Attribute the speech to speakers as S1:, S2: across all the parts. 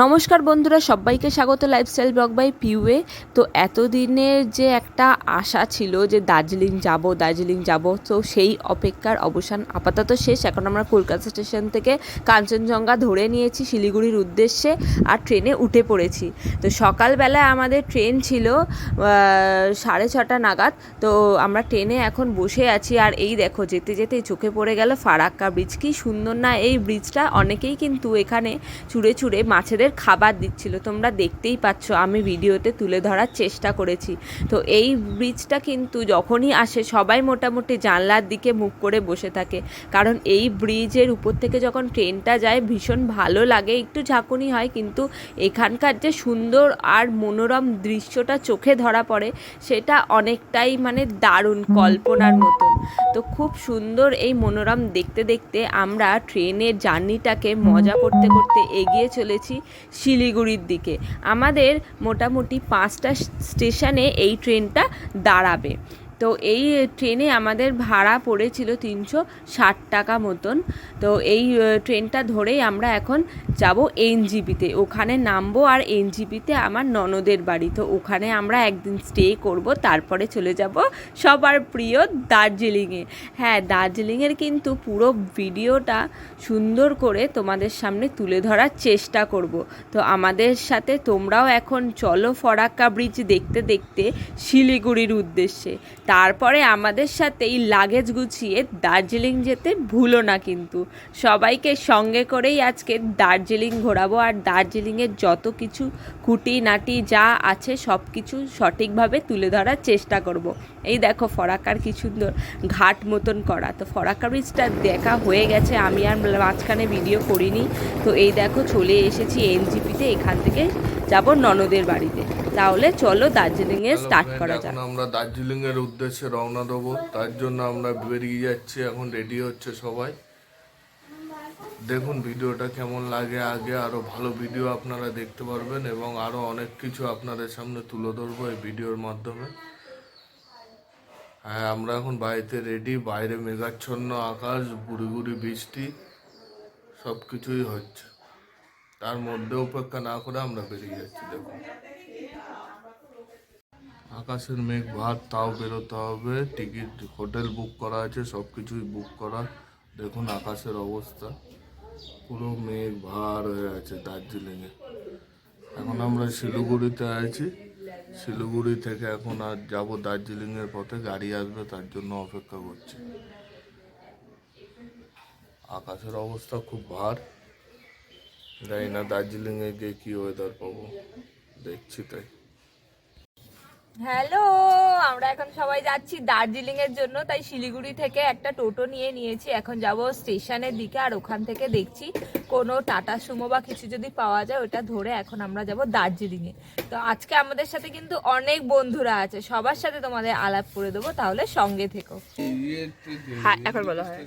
S1: নমস্কার বন্ধুরা, সবাইকে স্বাগত লাইফস্টাইল ব্লগ বাই পিউয়ে তো এতদিনের যে একটা আশা ছিল যে দার্জিলিং যাব দার্জিলিং যাব, তো সেই অপেক্ষার অবসান আপাতত শেষ। এখন আমরা কলকাতা স্টেশন থেকে কাঞ্চনজঙ্ঘা ধরে নিয়েছি শিলিগুড়ির উদ্দেশ্যে আর ট্রেনে উঠে পড়েছি। তো সকালবেলায় আমাদের ট্রেন ছিল সাড়ে ছটা নাগাদ। তো আমরা ট্রেনে এখন বসে আছি আর এই দেখো, যেতে যেতে চোখে পড়ে গেল ফারাক্কা ব্রিজ। কি সুন্দর না এই ব্রিজটা। অনেকেই কিন্তু এখানে চুড়ে চুড়ে মাছেদের খাবার দিচ্ছিল। তোমরা দেখতেই পাচ্ছ আমি ভিডিওতে তুলে ধরার চেষ্টা করেছি। তো এই ব্রিজটা কিন্তু যখনই আসে সবাই মোটামুটি জানলার দিকে মুখ করে বসে থাকে। কারণ এই ব্রিজের উপর থেকে যখন ট্রেনটা যায় ভীষণ ভালো লাগে একটু ঝাঁকুনি হয় কিন্তু এখানকার যে সুন্দর আর মনোরম দৃশ্যটা চোখে ধরা পড়ে সেটা অনেকটাই মানে দারুণ কল্পনার মতন। তো খুব সুন্দর এই মনোরম দেখতে দেখতে আমরা ট্রেনের জার্নিটাকে মজা করতে করতে এগিয়ে চলেছি। শিলিগুড়ির দিকে। আমাদের মোটামুটি পাঁচটা স্টেশনে এই ট্রেনটা দাঁড়াবে। তো এই ট্রেনে আমাদের ভাড়া পড়েছিল তিনশো ষাট টাকা মতন। তো এই ট্রেনটা ধরেই আমরা এখন যাব এনজিপিতে। ওখানে নামবো আর এনজিপিতে আমার ননদের বাড়ি। তো ওখানে আমরা একদিন স্টে করব, তারপরে চলে যাব সবার প্রিয় দার্জিলিংয়ে। হ্যাঁ দার্জিলিংয়ের কিন্তু পুরো ভিডিওটা সুন্দর করে তোমাদের সামনে তুলে ধরার চেষ্টা করব। তো আমাদের সাথে তোমরাও এখন চলো ফরাক্কা ব্রিজ দেখতে দেখতে শিলিগুড়ির উদ্দেশ্যে। তারপরে আমাদের সাথে এই লাগেজ গুছিয়ে দার্জিলিং যেতে ভুলো না কিন্তু। সবাইকে সঙ্গে করেই আজকে দার্জিলিং ঘোরাবো আর দার্জিলিংয়ের যত কিছু খুঁটিনাটি যা আছে সব কিছু সঠিকভাবে তুলে ধরার চেষ্টা করব। এই দেখো ফরাকার কি সুন্দর ঘাট মতন করা। তো ফরাক্কা ব্রিজটা দেখা হয়ে গেছে, আমি আর মাঝখানে ভিডিও করিনি। তো এই দেখো চলে এসেছি এনজিপিতে এখান থেকে যাব ননদের বাড়িতে। তাহলে চলো দার্জিলিংয়ে স্টার্ট করা যাক।
S2: এখন আমরা দার্জিলিং এর উদ্দেশ্যে রওনা দেবো। তার জন্য আমরা বেরিয়ে যাচ্ছি এখন রেডি হচ্ছে সবাই। দেখুন ভিডিওটা কেমন লাগে আগে আরও ভালো ভিডিও আপনারা দেখতে পারবেন এবং আরও অনেক কিছু আপনাদের সামনে তুলে ধরবো এই ভিডিওর মাধ্যমে। হ্যাঁ আমরা এখন বাড়িতে রেডি বাইরে মেঘাচ্ছন্ন আকাশ গুড়ি গুড়ি বৃষ্টি সব কিছুই হচ্ছে। তার মধ্যে উপেক্ষা না করে আমরা বেরিয়ে যাচ্ছি দেখুন আকাশের মেঘ ভাত, তাও বেরোতে হবে। টিকিট, হোটেল বুক করা আছে সব কিছুই বুক করা। দেখুন আকাশের অবস্থা। পুরো মেঘ ভার হয়ে আছে দার্জিলিংয়ে। এখন আমরা শিলিগুড়িতে আছি। শিলিগুড়ি থেকে এখন আর যাব দার্জিলিংয়ের পথে, গাড়ি আসবে, তার জন্য অপেক্ষা করছি। আকাশের অবস্থা খুব ভার। জানি না দার্জিলিংয়ে গিয়ে কি ওয়েদার পাবো। দেখছি তাই।
S1: হ্যালো আমরা এখন সবাই যাচ্ছি দার্জিলিং এর জন্য তাই শিলিগুড়ি থেকে একটা টোটো নিয়ে নিয়েছি। এখন যাব স্টেশনের দিকে আর ওখান থেকে দেখছি কোনো টাটা সুমো বা কিছু যদি পাওয়া যায় ওটা ধরে এখন আমরা যাব দার্জিলিং এ তো আজকে আমাদের সাথে কিন্তু অনেক বন্ধুরা আছে সবার সাথে তোমাদের আলাপ করে দেবো তাহলে সঙ্গে থেকো। হ্যাঁ এখন বলো হয়।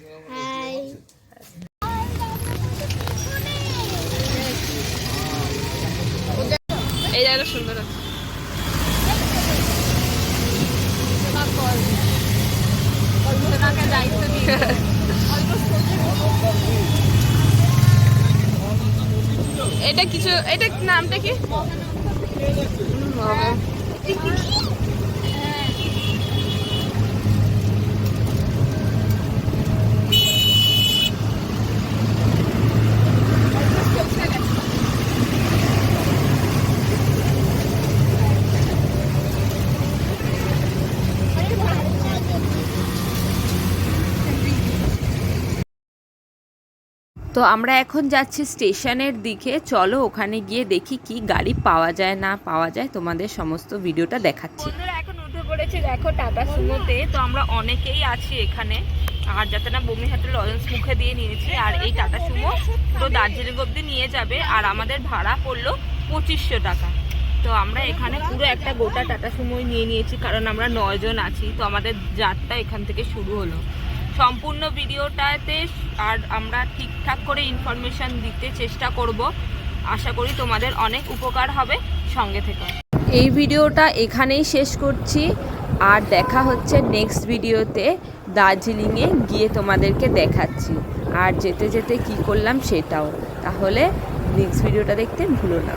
S1: এই জায়গাটা সুন্দর আছে এটা কিছু এটা নামটা কি? তো আমরা এখন যাচ্ছি স্টেশনের দিকে। চলো ওখানে গিয়ে দেখি কি গাড়ি পাওয়া যায় না পাওয়া যায়। তোমাদের সমস্ত ভিডিওটা দেখাচ্ছি। এখন উঠে পড়েছে, দেখো টাটা সুমোতে। তো আমরা অনেকেই আছি এখানে। আর যাতে না বমিহাটের লজেন্স মুখে দিয়ে নিয়েছি, আর এই টাটা সুমো পুরো দার্জিলিং অব্দি নিয়ে যাবে। আর আমাদের ভাড়া পড়ল পঁচিশশো টাকা। তো আমরা এখানে পুরো একটা গোটা টাটা সুমোই নিয়ে নিয়েছি, কারণ আমরা নয়জন আছি। তো আমাদের যাত্রা এখান থেকে শুরু হলো। সম্পূর্ণ ভিডিওটাতে আর আমরা ঠিকঠাক করে ইনফরমেশন দিতে চেষ্টা করব। আশা করি তোমাদের অনেক উপকার হবে সঙ্গে থেকে। এই ভিডিওটা এখানেই শেষ করছি। আর দেখা হচ্ছে নেক্সট ভিডিওতে দার্জিলিংয়ে গিয়ে তোমাদেরকে দেখাচ্ছি। আর যেতে যেতে কি করলাম সেটাও। তাহলে নেক্সট ভিডিওটা দেখতে ভুলো না।